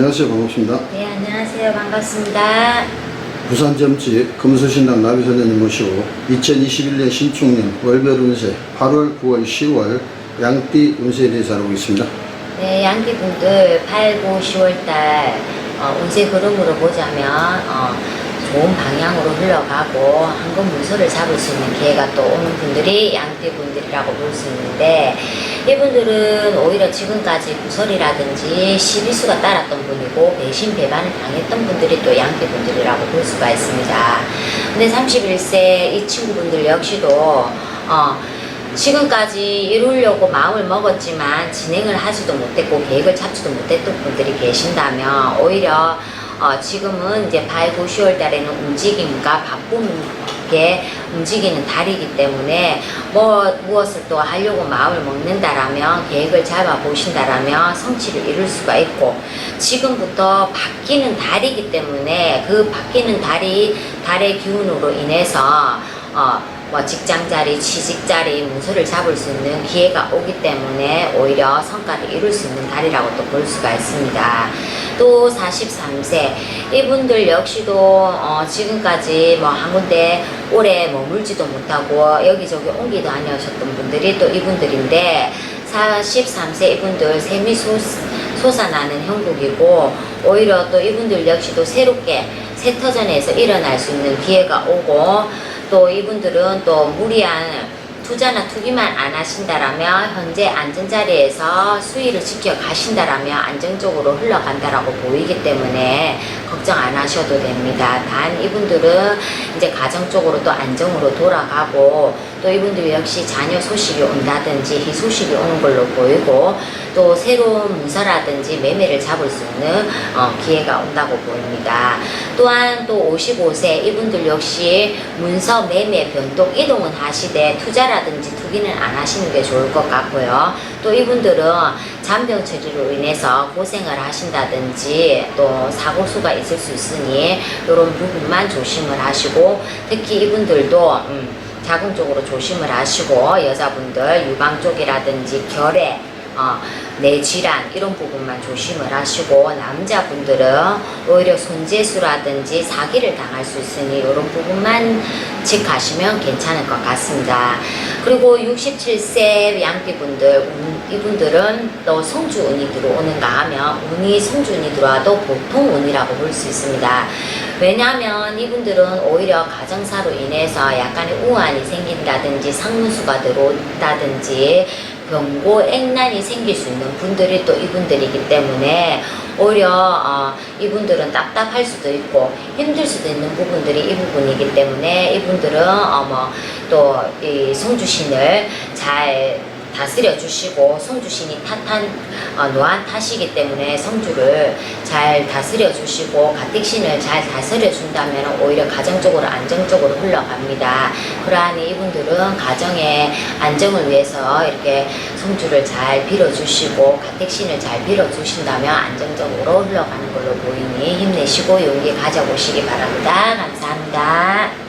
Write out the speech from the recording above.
안녕하세요. 반갑습니다. 네, 안녕하세요. 반갑습니다. 부산 점집 금수신당 나비선생님 모시고 2021년 신축년 월별 운세 8월, 9월, 10월 양띠 운세에 대해서 알아보겠습니다. 네, 양띠분들 8, 9, 10월달 어, 운세 흐름으로 보자면 어, 좋은 방향으로 흘러가고 한금 문서를 잡을 수 있는 기회가 또 오는 분들이 양띠분들이라고 볼 수 있는데 이분들은 오히려 지금까지 구설이라든지 시비수가 따랐던 분이고 배신 배반을 당했던 분들이 또 양띠분들이라고 볼 수가 있습니다. 근데 31세 이 친구분들 역시도 어, 지금까지 이루려고 마음을 먹었지만 진행을 하지도 못했고 계획을 잡지도 못했던 분들이 계신다면 오히려 어, 지금은 이제 8, 9, 10월 달에는 움직임과 바 쁘게 움직이는 달이기 때문에 뭐 무엇을 또 하려고 마음을 먹는다라면 계획을 잡아 보신다라면 성취를 이룰 수가 있고 지금부터 바뀌는 달이기 때문에 그 바뀌는 달이 달의 기운으로 인해서 어, 뭐 직장 자리, 취직 자리, 문서를 잡을 수 있는 기회가 오기 때문에 오히려 성과를 이룰 수 있는 달이라고 또 볼 수가 있습니다. 또 43세. 이분들 역시도 어, 지금까지 뭐 한 군데 오래 머물지도 못하고 여기저기 옮기 다녀오셨던 분들이 또 이분들인데 43세 이분들 솟, 솟아나는 형국이고 오히려 또 이분들 역시도 새롭게 새 터전에서 일어날 수 있는 기회가 오고 또 이분들은 또 무리한 투자나 투기만 안 하신다라면 현재 안전자리에서 수위를 지켜 가신다라면 안정적으로 흘러간다라고 보이기 때문에 걱정 안 하셔도 됩니다. 단 이분들은 이제 가정적으로 또 안정으로 돌아가고 또 이분들 역시 자녀 소식이 온다든지 희소식이 오는 걸로 보이고 또 새로운 문서라든지 매매를 잡을 수 있는 어, 기회가 온다고 보입니다. 또한 또 55세 이분들 역시 문서 매매 변동 이동은 하시되 투자라든지 투기는 안 하시는 게 좋을 것 같고요. 또 이분들은 잔병 처리로 인해서 고생을 하신다든지 또 사고수가 있을 수 있으니 이런 부분만 조심을 하시고 특히 이분들도 음, 자궁 쪽으로 조심을 하시고 여자분들 유방 쪽이라든지 결에 어, 뇌질환 이런 부분만 조심을 하시고 남자분들은 오히려 손재수라든지 사기를 당할 수 있으니 이런 부분만 체크하시면 괜찮을 것 같습니다. 그리고 67세 양띠분들 음, 이분들은 또 성주 운이 들어오는가 하면 운이 성주 운이 들어와도 보통 운이라고 볼 수 있습니다. 왜냐하면 이분들은 오히려 가정사로 인해서 약간의 우환이 생긴다든지 상문수가 들어온다든지 병고 액난이 생길 수 있는 분들이 또 이분들이기 때문에 오히려 어, 이분들은 답답할 수도 있고 힘들 수도 있는 부분들이 이 부분이기 때문에 이분들은 어, 뭐또 이 성주신을 잘 다스려 주시고 성주신이 탄탄 어, 노안 타시기 때문에 성주를 잘 다스려 주시고 가택신을 잘 다스려 준다면 오히려 가정적으로 안정적으로 흘러갑니다. 그러하니 이분들은 가정의 안정을 위해서 이렇게 성주를 잘 빌어 주시고 가택신을 잘 빌어 주신다면 안정적으로 흘러가는 걸로 보이니 힘내시고 용기 가져보시기 바랍니다. 감사합니다.